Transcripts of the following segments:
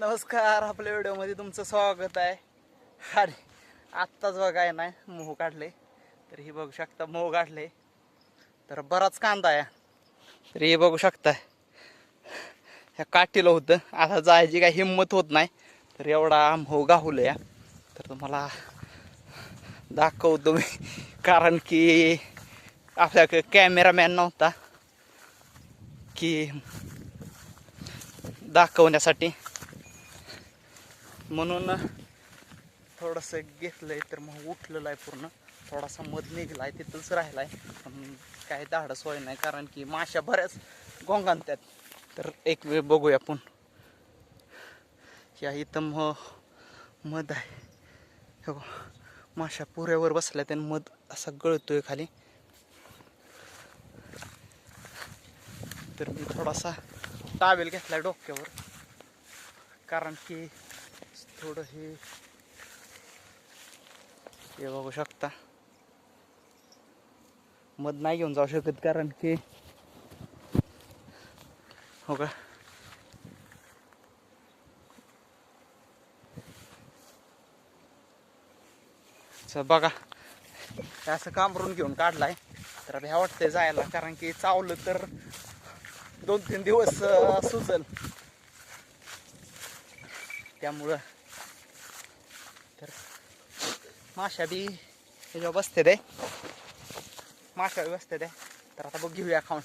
नमस्कार आपल्या व्हिडिओमध्ये तुमचं स्वागत आहे. आणि आत्ताच बघाय नाही मोह काढले. तर हे बघू शकता मोह काढले. तर बराच कांदा आहे. तर हे बघू शकता ह्या काठीला होतं. आता जायची काही हिंमत होत नाही. तर एवढा मोह गाहुलं या तर तुम्हाला दाखवतो मी. कारण की आपल्याकडे कॅमेरामॅन नव्हता. की दाखवण्यासाठी म्हणून थोडंसं घेतलंय तर मग उठलेलं आहे पूर्ण. थोडासा मध निघलाय तिथंच राहिलाय. पण काय धाडस होय नाही कारण की माश्या बऱ्याच गोंगांत्यात तर एक वेळ बघूया आपण. या इथं मग मध आहे. हे माशा माश्या पुऱ्यावर बसल्या त्यानं मध असा गळतोय खाली. तर मी थोडासा टावेल घेतलाय डोक्यावर. कारण की थोडं हे हे बघू शकता. मध नाही घेऊन जाऊ शकत कारण की हो का? चल बघा. असं कांबरून घेऊन काढलाय. तर हे वाटतंय जायला कारण की चावलं तर दोन तीन दिवस सुचल त्यामुळं तर माशा बी ह्याच्यावर बसते दे माशा बी बसते दे तर आता बघ घेऊया खाऊन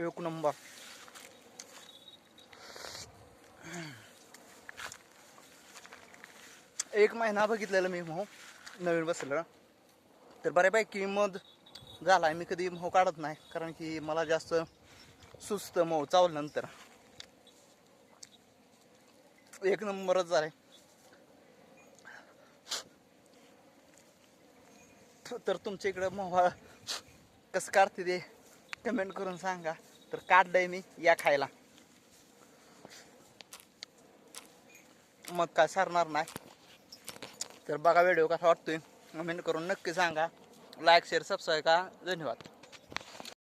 एक नंबर एक महिना बघितलेलं मी मोह नवीन बसलेलं तर बऱ्यापैकी मध आहे मी कधी मोह काढत नाही कारण की मला जास्त सुस्त मोह चावल्यानंतर एक नंबरच झालाय. तर तुमच्या इकडं मोह कसं काढते ते कमेंट करून सांगा. तर काढलंय मी या खायला. मग काय सारणार नाही. तर बघा व्हिडिओ कसा वाटतोय. कमेंट करून नक्की सांगा. लाईक शेअर सबस्क्राईब का धन्यवाद.